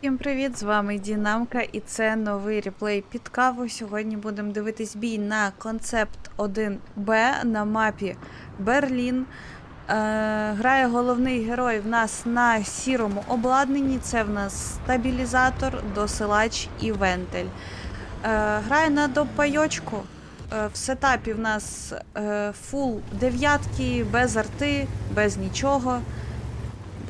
Всім привіт! З вами Дінамка, і це новий реплей під каву. Сьогодні будемо дивитись бій на концепт 1Б на мапі Берлін. Е, грає головний герой в нас на сірому обладнанні. Це в нас стабілізатор, досилач і вентиль. Е, грає на допайочку. Е, в сетапі в нас е, фул дев'ятки, без арти, без нічого.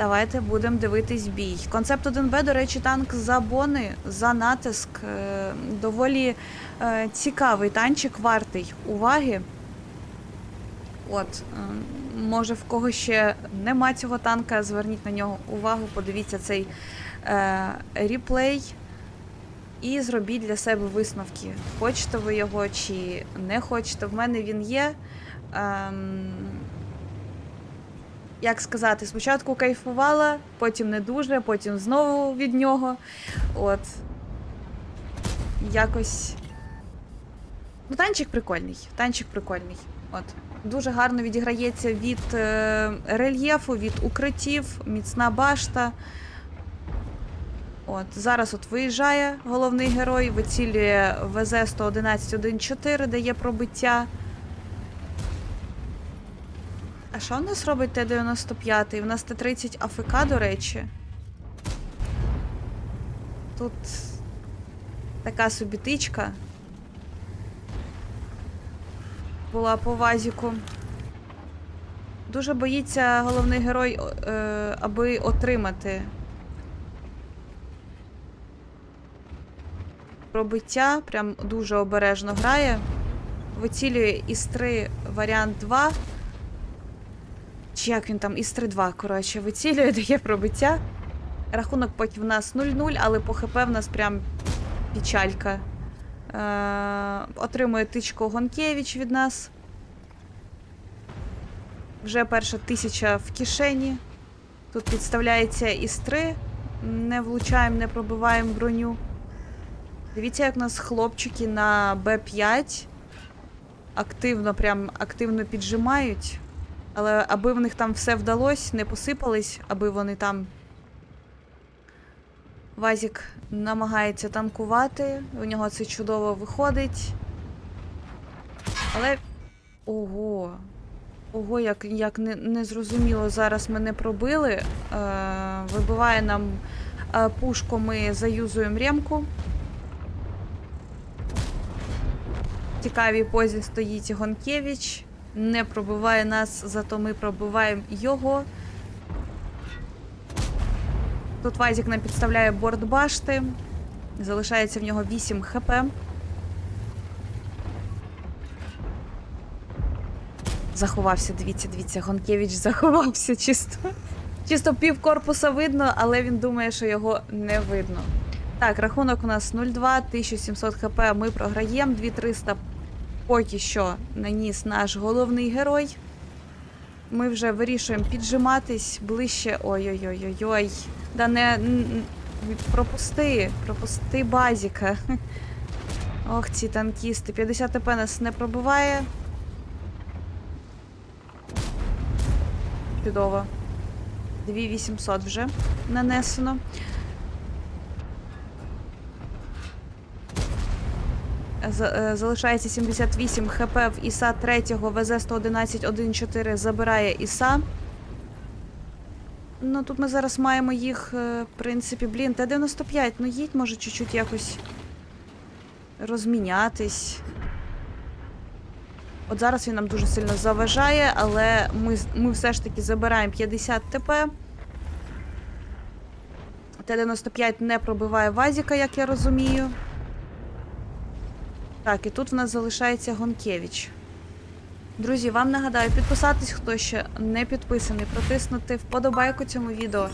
Давайте будемо дивитись бій. Концепт 1Б, до речі, танк за бони, за натиск. Е, Доволі е, цікавий танчик, вартий уваги. От, е, може, в кого ще нема цього танка, зверніть на нього увагу, подивіться цей е, ріплей і зробіть для себе висновки. Хочете ви його чи не хочете. В мене він є. Ем, як сказати, спочатку кайфувала, потім не дуже, потім знову від нього. От. Якось. Ну, танчик прикольний. Танчик прикольний. От. Дуже гарно відіграється від е, рельєфу, від укриттів, міцна башта. От, зараз от виїжджає головний герой, вицілює ВЗ-111-1.4, дає пробиття. А що в нас робить Т-95? У нас Т-30 АФК, до речі. Тут така собі тичка. Була по вазіку. Дуже боїться головний герой, е, аби отримати пробиття. Прям дуже обережно грає. Вицілює із 3 варіант 2. Чи як він там із 3-2, коротше, вицілює, дає пробиття. Рахунок поки в нас 0-0, але по ХП в нас прям печалька. Е, отримує тичку Гонкевич від нас. Вже перша тисяча в кишені. Тут підставляється 3. Не влучаємо, не пробиваємо броню. Дивіться, як у нас хлопчики на Б5 активно, прям активно піджимають. Але аби в них там все вдалося, не посипались, аби вони там. Вазік намагається танкувати, у нього це чудово виходить. Але. Ого. Ого, як, як не, незрозуміло зараз мене пробили. Е, вибиває нам е, пушку, ми заюзуємо ремку. В цікавій позі стоїть Гонкевич не пробиває нас, зато ми пробиваємо його. Тут Вайзік нам підставляє борт башти. Залишається в нього 8 хп. Заховався, дивіться, дивіться, Гонкевич заховався чисто. Чисто пів корпуса видно, але він думає, що його не видно. Так, рахунок у нас 0-2, 1700 хп. Ми програємо, 2300 поки що наніс наш головний герой. Ми вже вирішуємо піджиматись ближче. Ой-ой-ой-ой-ой. Да не пропусти, пропусти базіка. Ох, ці танкісти. 50 ТП нас не пробиває. Чудово. 2800 вже нанесено. З- е, Залишається 78 хп в ІСа 3 ВЗ-111-1.4 забирає ІСа. Ну тут ми зараз маємо їх, е, в принципі, блін, Т-95, ну їдь, може, чуть-чуть якось розмінятись. От зараз він нам дуже сильно заважає, але ми, ми все ж таки забираємо 50 ТП. Т-95 не пробиває Вазіка, як я розумію. Так, і тут в нас залишається Гонкевич. Друзі, вам нагадаю підписатись, хто ще не підписаний, протиснути вподобайку цьому відео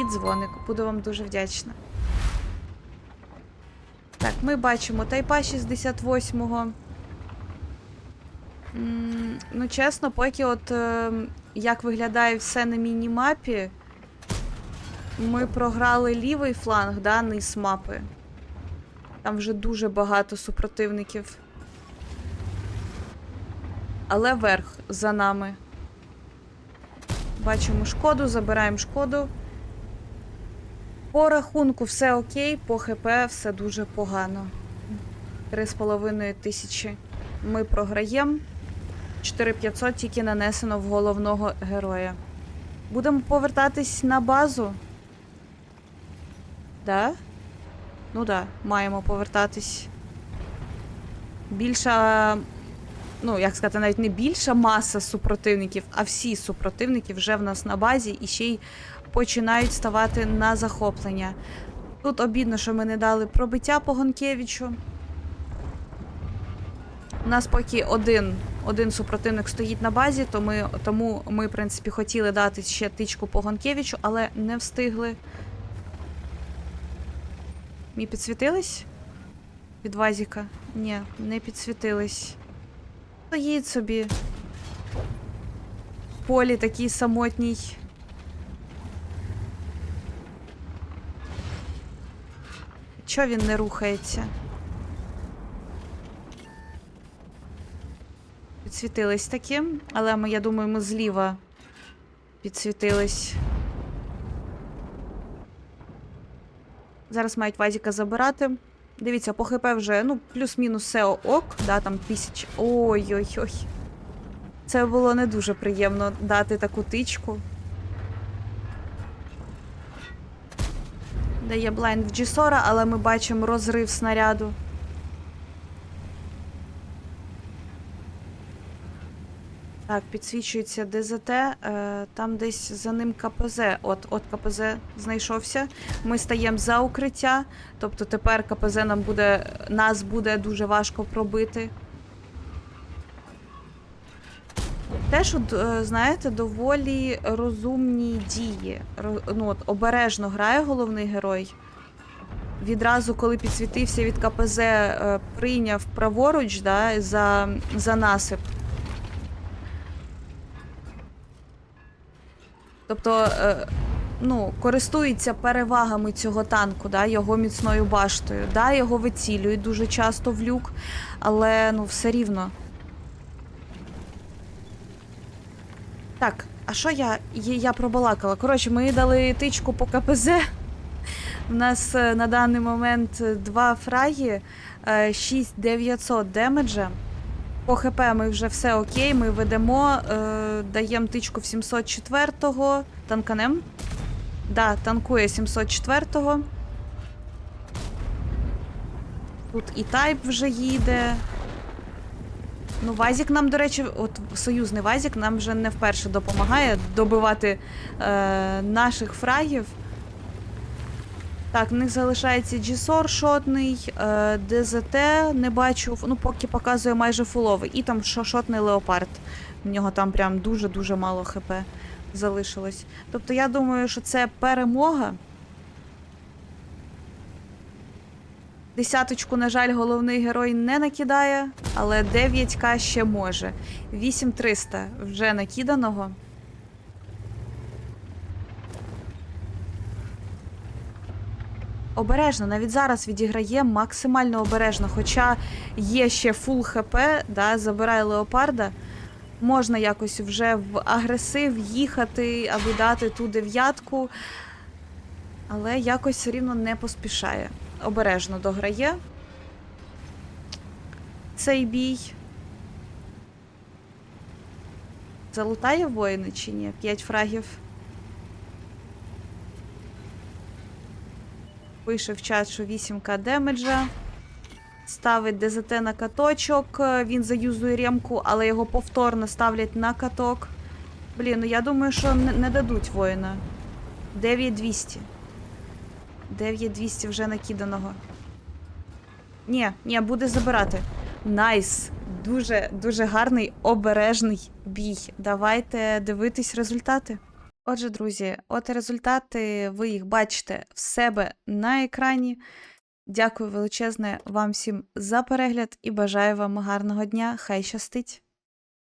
і дзвоник. Буду вам дуже вдячна. Так, ми бачимо тайпа 68-го. Ну, чесно, поки от е, як виглядає все на міні-мапі, ми програли лівий фланг, да, низ мапи. Там вже дуже багато супротивників. Але верх за нами. Бачимо шкоду, забираємо шкоду. По рахунку все окей, по ХП все дуже погано. 3,5 тисячі ми програємо. 4500 тільки нанесено в головного героя. Будемо повертатись на базу. Да? Ну да, маємо повертатись. Більша. Ну, як сказати, навіть не більша маса супротивників, а всі супротивники вже в нас на базі і ще й починають ставати на захоплення. Тут обідно, що ми не дали пробиття по Гонкевичу. У нас поки один, один супротивник стоїть на базі, то ми, тому ми, в принципі, хотіли дати ще тичку по Гонкевичу, але не встигли. Мі підсвітились? Від Вазіка? Ні, не підсвітились. Стоїть собі. В полі такий самотній. Чого він не рухається? Підсвітились таки, але ми, я думаю, ми зліва підсвітились. Зараз мають Вазіка забирати. Дивіться, по ХП вже, ну, плюс-мінус все ок, да, там тисяч. Ой-ой-ой. Це було не дуже приємно дати таку тичку. Дає блайнд в Джісора, але ми бачимо розрив снаряду. Так, підсвічується ДЗТ, е, там десь за ним КПЗ. От, от КПЗ знайшовся. Ми стаємо за укриття, тобто тепер КПЗ нам буде, нас буде дуже важко пробити. Теж, е, знаєте, доволі розумні дії. Ну, от, обережно грає головний герой. Відразу, коли підсвітився від КПЗ, е, прийняв праворуч да, за, за насип. Тобто, е, ну, користується перевагами цього танку, да, його міцною баштою. Да, його вицілюють дуже часто в люк, але ну, все рівно. Так, а що я. Я пробалакала. Коротше, ми дали тичку по КПЗ. У нас е, на даний момент е, два фраги, е, 6900 демеджа. По ХП ми вже все окей, ми ведемо, е, даємо тичку в 704-го. Танканем? Да, танкує 704-го. Тут і тайп вже їде. Ну, Вазік нам, до речі, от союзний Вазік нам вже не вперше допомагає добивати е, наших фрагів. Так, в них залишається G-SOR шотний, е, ДЗТ не бачу, ну поки показує майже фуловий. І там шотний леопард. В нього там прям дуже-дуже мало ХП залишилось. Тобто я думаю, що це перемога. Десяточку, на жаль, головний герой не накидає, але 9к ще може. 8300 вже накиданого. Обережно, навіть зараз відіграє максимально обережно. Хоча є ще фул ХП, да, забирає леопарда. Можна якось вже в агресив їхати, аби дати ту дев'ятку. Але якось все рівно не поспішає. Обережно дограє. Цей бій. Залутає воїни чи ні? П'ять фрагів. Пише в чат, що 8к демеджа. Ставить ДЗТ на каточок. е, Він заюзує ремку, але його повторно ставлять на каток. Блін, ну я думаю, що не, не дадуть воїна. 9200. 9200 вже накиданого. Ні, ні, буде забирати. Найс. Дуже, дуже гарний, обережний бій. Давайте дивитись результати. Отже, друзі, от результати, ви їх бачите в себе на екрані. Дякую величезне вам всім за перегляд і бажаю вам гарного дня. Хай щастить!